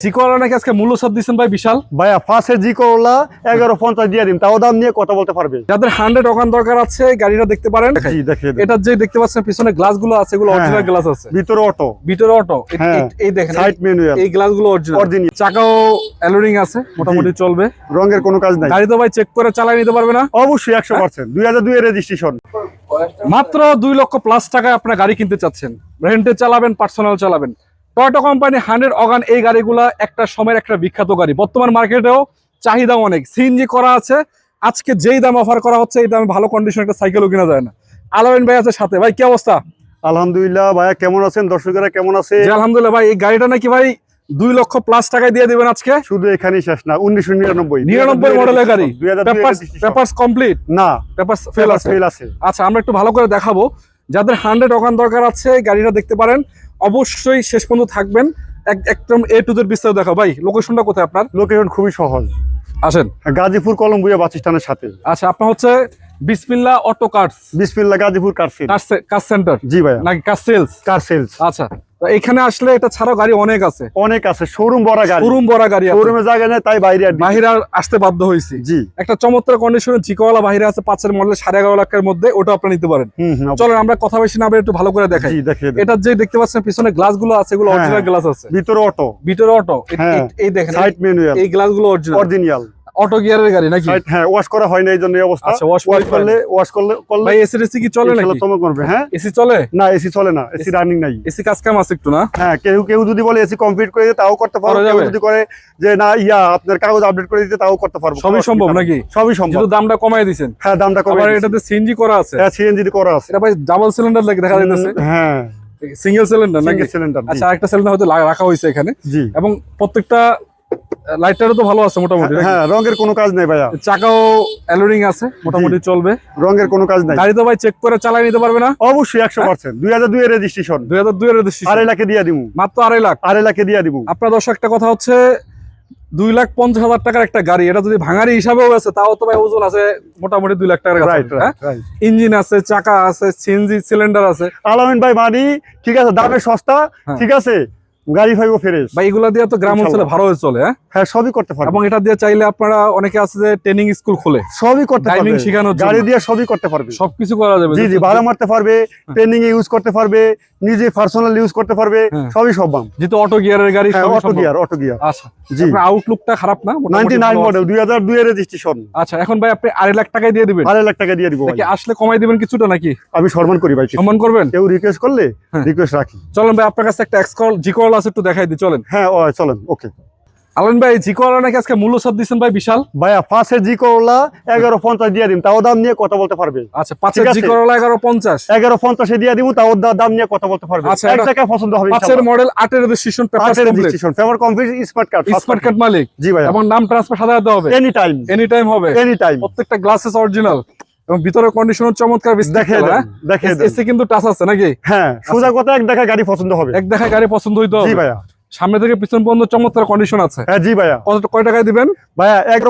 জিকোয়ালা নাকি আজকে মূল্য সব দিচ্ছেন ভাই বিশাল? ভাইয়া ফার্স্টের জি করলা এগারো পঞ্চাশ দিয়ে দিন তাও দাম নিয়ে কথা বলতে পারবে। যাদের হান্ড্রেড ওখান দরকার আছে গাড়িটা দেখতে পারেন। এটা যে দেখতে পাচ্ছেন পিছনে গ্লাসগুলো আছে এগুলো হ্যাঁ, অরিজিনাল হ্যাঁ। গ্লাস আছে। ভিতরে অটো ভিতরে অটো হ্যাঁ। এই দেখেন সাইড ম্যানুয়াল এই গ্লাসগুলো অরিজিনাল Original। চাকাও অ্যালোরিং আছে মোটামুটি চলবে। রঙের কোনো কাজ নাই। গাড়ি তো ভাই চেক করে চালাই নিতে পারবে না। অবশ্যই একশো পার্সেন্ট দুই হাজার দুই রেজিস্ট্রেশন মাত্র দুই লক্ষ প্লাস টাকায় আপনার গাড়ি কিনতে চাচ্ছেন। রেন্টে চালাবেন পার্সোনাল চালাবেন। টয়টা কোম্পানি হান্ড্রেড অগান এই গাড়িগুলা একটা সময়ের একটা বিখ্যাত গাড়ি। বর্তমান মার্কেটেও চাহিদা অনেক। সিএনজি করা আছে। আজকে যেই দাম অফার করা হচ্ছে এই দামে ভালো কন্ডিশন একটা সাইকেলও কিনা যায় না। আলামিন ভাই আছে সাথে। ভাই কি অবস্থা? আলহামদুলিল্লাহ ভাইয়া কেমন আছেন? দর্শকেরা কেমন আছে? আলহামদুলিল্লাহ। ভাই এই গাড়িটা নাকি ভাই দুই লক্ষ প্লাস টাকায় দিয়ে দিবেন আজকে? শুধু এখানেই শেষ না উনিশশো নিরানব্বই। নিরানব্বই মডেলের গাড়ি। পেপার্স কমপ্লিট না পেপার্স ফেল আছে। আচ্ছা আমরা একটু ভালো করে দেখাবো। যাদের হান্ড্রেড ওখান দরকার আছে গাড়িটা দেখতে পারেন। অবশ্যই শেষ পর্যন্ত থাকবেন। এক- একদম এ টু জেড বিস্তারিত দেখা ভাই লোকেশনটা কোথায় আপনার? লোকেশন খুবই সহজ। আসেন। গাজীপুর কলম্বিয়া বাস স্ট্যান্ডের সাথে। আচ্ছা আপনার হচ্ছে Bismillah auto cars Bismillah Gazipur car sale. Car center. জি ভাই নাকি কার সেলস? কার সেলস। আচ্ছা। এখানে আসলে এটা ছাড়াও গাড়ি অনেক আছে। অনেক আছে শোরুম বড় গাড়ি। শোরুম বড় গাড়ি শোরুমে জায়গা নেই তাই বাইরে বাহিরে আসতে বাধ্য হয়েছি। জি। একটা চমৎকার কন্ডিশনে জিকোওয়ালা বাহিরে আছে পাঁচের মডেল সাড়ে এগারো লাখের মধ্যে ওটা আপনি নিতে পারেন। চলেন আমরা কথা বেশি না একটু ভালো করে দেখাই। এটা যে দেখতে পাচ্ছেন পিছনে গ্লাসগুলো আছে এগুলো হ্যাঁ। অরিজিনাল গ্লাস আছে। ভিতরে অটো ভিতরে অটো হ্যাঁ। এই দেখেন সাইড ম্যানুয়াল এই গ্লাসগুলো অরিজিনাল অরিজিনাল অটো গিয়ারের গাড়ি নাকি? হ্যাঁ ওয়াশ করা হয় না এই জন্য এই অবস্থা। আচ্ছা, ওয়াশ করলে ওয়াশ করলে করলে ভাই এসি রেসি কি চলে নাকি? করবে হ্যাঁ? এসি চলে? না এসি চলে না এসি রানিং নাই। এসি কাজ কাম আছে একটু না? হ্যাঁ কেউ কেউ যদি বলে এসি কমপ্লিট করে তাও করতে পারব। কেউ যদি করে যে না ইয়া আপনার কাগজ আপডেট করে দিতে তাও করতে পারব। সবই সম্ভব নাকি? সবই সম্ভব। যেহেতু দামটা কমাই দিছেন। হ্যাঁ দামটা কমে আবার দিয়েছি। এটাতে সিএনজি করা আছে? হ্যাঁ সিএনজি করা আছে। এটা ভাই ডাবল সিলিন্ডার লাগে দেখা যাইতেছে? হ্যাঁ। সিঙ্গেল সিলিন্ডার নাকি? সিলিন্ডার আচ্ছা আরেকটা সিলিন্ডার হয়তো রাখা হয়েছে এখানে। এবং প্রত্যেকটা লাইটারও তো ভালো আছে মোটামুটি হ্যাঁ রঙের কোনো কাজ নেই ভাইয়া। চাকাও অ্যালোরিং আছে মোটামুটি চলবে। রঙের কোনো কাজ নাই। গাড়ি তো ভাই চেক করে চালাই নিতে পারবে না? অবশ্যই একশো পার্সেন্ট দুই হাজার দুই রেজিস্ট্রেশন দুই হাজার দুই এর রেজিস্ট্রেশন আড়াই লাখে দিয়ে দিব মাত্র আড়াই লাখ। আড়াই লাখে দিয়ে দিব আপনার দর্শক একটা কথা হচ্ছে দুই লাখ পঞ্চাশ হাজার টাকার একটা গাড়ি এটা যদি ভাঙারি হিসাবেও আছে তাও তো ভাই ওজন আছে মোটামুটি দুই লাখ টাকার হ্যাঁ? ইঞ্জিন আছে চাকা আছে সিএনজি সিলিন্ডার আছে। আলামিন ভাই মানি ঠিক আছে দামে সস্তা হ্যাঁ। ঠিক আছে? গাড়ি ফাইভ ফ্রেশ বা এগুলা দিয়ে তো গ্রাম অঞ্চলে ভালো হয়ে চলে হ্যাঁ? হ্যাঁ সবই করতে পারবে। এবং এটা দিয়ে চাইলে আপনারা অনেকে আছে যে ট্রেনিং স্কুল খোলে। সবই করতে পারবে। জন্য। গাড়ি দিয়ে সবই করতে পারবে। সবকিছু করা যাবে। জি জি ভাড়া মারতে পারবে ট্রেনিং ইউজ করতে পারবে নিজে পার্সোনাল ইউজ করতে পারবে হ্যাঁ। সবই সম্ভব যেহেতু অটো গিয়ারের গাড়ি হ্যাঁ অটো গিয়ার অটো গিয়ার আচ্ছা। জি। আপনার আউটলুকটা খারাপ না? মোটামুটি নাইনটি নাইন ভালো আছে। মডেল দুই হাজার দুই রেজিস্ট্রেশন আচ্ছা এখন ভাই আপনি আড়াই লাখ টাকায় দিয়ে দিবেন? আড়াই লাখ টাকা দিয়ে দিব ভাই। নাকি আসলে কমাই দিবেন কিছুটা নাকি? আমি সম্মান করি ভাই সম্মান করবেন? কেউ রিকোয়েস্ট করলে হ্যাঁ। রিকোয়েস্ট রাখি। চলেন ভাই আপনার কাছে একটা এক্সকল জিকল আছে একটু দেখাই দিই চলেন। হ্যাঁ চলেন ওকে। আলন ভাই জিকল নাকি আজকে মূল্য সব দিচ্ছেন ভাই বিশাল? ভাইয়া ফার্স্টের জি করলা এগারো পঞ্চাশ দিয়ে দিন তাও দাম নিয়ে কথা বলতে পারবে। আচ্ছা ঠিক আছে। জিকল এগারো পঞ্চাশ। এগারো পঞ্চাশে দিয়ে দিব তাও দাম নিয়ে কথা বলতে পারবে। আচ্ছা, এক টাকা পছন্দ হবে পাঁচের মডেল আটের registration paper registration favour complete smart card smart card মালিক। জি ভাইয়া। এবং নাম ট্রান্সফার সাদা হবে? এনি টাইম এনি টাইম হবে? এনি টাইম প্রত্যেকটা গ্লাসেস অরিজিনাল এবং ভিতরে কন্ডিশনার চমৎকার দেখে দেখে এসি কিন্তু টাচ আছে নাকি? হ্যাঁ সোজা কথা এক দেখা গাড়ি পছন্দ হবে। এক দেখা গাড়ি পছন্দ হইতো জি ভাইয়া। সামনে থেকে পিছন পর্যন্ত চমৎকার কন্ডিশন আছে। হ্যাঁ জি ভাইয়া। কত কয় টাকায় দিবেন? ভাইয়া এক